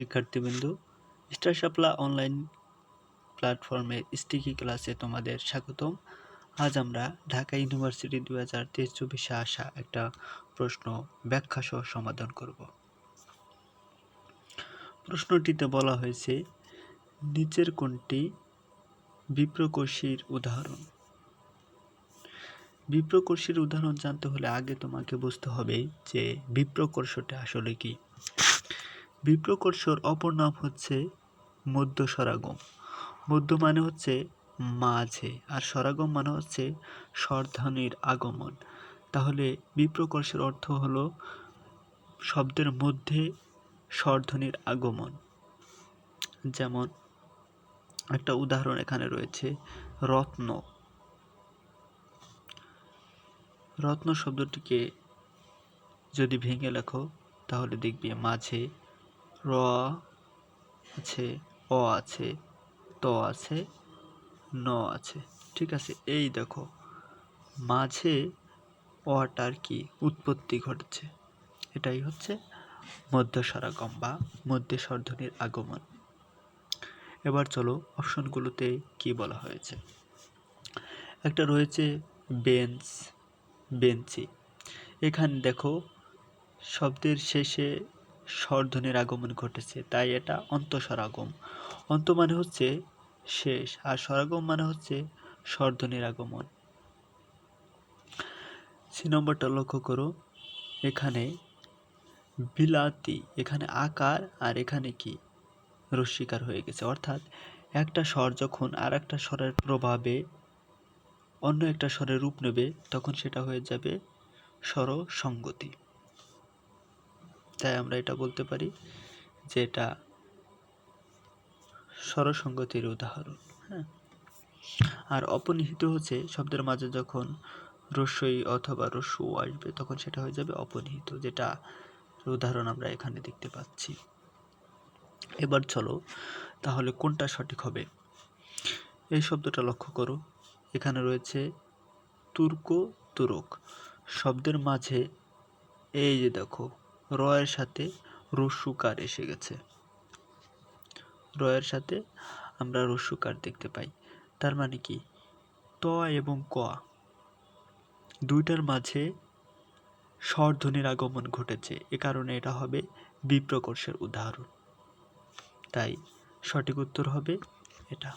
শিক্ষার্থীবৃন্দ, star Shapla online প্ল্যাটফর্মের sticky ক্লাসে তোমাদের স্বাগতম। আজ আমরা ঢাকা ইউনিভার্সিটি দু হাজার তেইশ চব্বিশে আসা একটা প্রশ্ন ব্যাখ্যা সহ সমাধান করব। প্রশ্নটিতে বলা হয়েছে, নিচের কোনটি বিপ্রকর্ষীর উদাহরণ? বিপ্রকর্ষীর উদাহরণ জানতে হলে আগে তোমাকে বুঝতে হবে যে বিপ্রকর্ষটা আসলে কি। বিপ্রকর্ষর অপর নাম হচ্ছে মধ্য সরাগম মধ্য মানে হচ্ছে মাঝে আর সরাগম মানে হচ্ছে স্বরধ্বনির আগমন। তাহলে বিপ্রকর্ষের অর্থ হলো শব্দের মধ্যে স্বরধ্বনির আগমন। যেমন একটা উদাহরণ এখানে রয়েছে, রত্ন। রত্ন শব্দটিকে যদি ভেঙে লেখো, তাহলে দেখবে মাঝে র আছে, অ আছে, ত আছে, ন আছে। ঠিক আছে, এই দেখো। মাঝে অটার কি উৎপত্তি ঘটছে? এটাই হচ্ছে মধ্য স্বরাগম বা মধ্যে স্বরধ্বনির আগমন। এবার চলো অপশনগুলোতে কি বলা হয়েছে? একটা রয়েছে বেঞ্চ, বেঞ্চি। এখানে দেখো, শব্দের শেষে স্বরধ্বনির আগমন ঘটেছে, তাই এটা অন্তঃস্বর আগম। অন্ত মানে হচ্ছে শেষ, আর স্বরাগম মানে হচ্ছে স্বরধ্বনির আগমন। সি নম্বরটা লক্ষ্য করো, এখানে বিলাতি, এখানে আকার আর এখানে কি? রস্বীকার হয়ে গেছে। অর্থাৎ একটা স্বর যখন আর একটা স্বরের প্রভাবে অন্য একটা স্বরের রূপ নেবে, তখন সেটা হয়ে যাবে স্বর সঙ্গতি তাই আমরা এটা বলতে পারি যে এটা স্বরসঙ্গতির উদাহরণ হ্যাঁ? আর অপনিহিত হচ্ছে শব্দের মাঝে যখন রস্যই অথবা রস্য আসবে, তখন সেটা হয়ে যাবে অপনিহিত, যেটা উদাহরণ আমরা এখানে দেখতে পাচ্ছি। এবার চলো তাহলে কোনটা সঠিক হবে? এই শব্দটা লক্ষ্য করো, এখানে রয়েছে তুর্ক তুরক, শব্দের মাঝে এই যে দেখো রয়ের সাথে রস্যুকার এসে গেছে। রয়ের সাথে আমরা রস্যুকার দেখতে পাই। তার মানে কি? ত এবং ক দুইটার মাঝে স্বরধ্বনির আগমন ঘটেছে। এ কারণে এটা হবে বিপ্রকর্ষের উদাহরণ। তাই সঠিক উত্তর হবে এটা।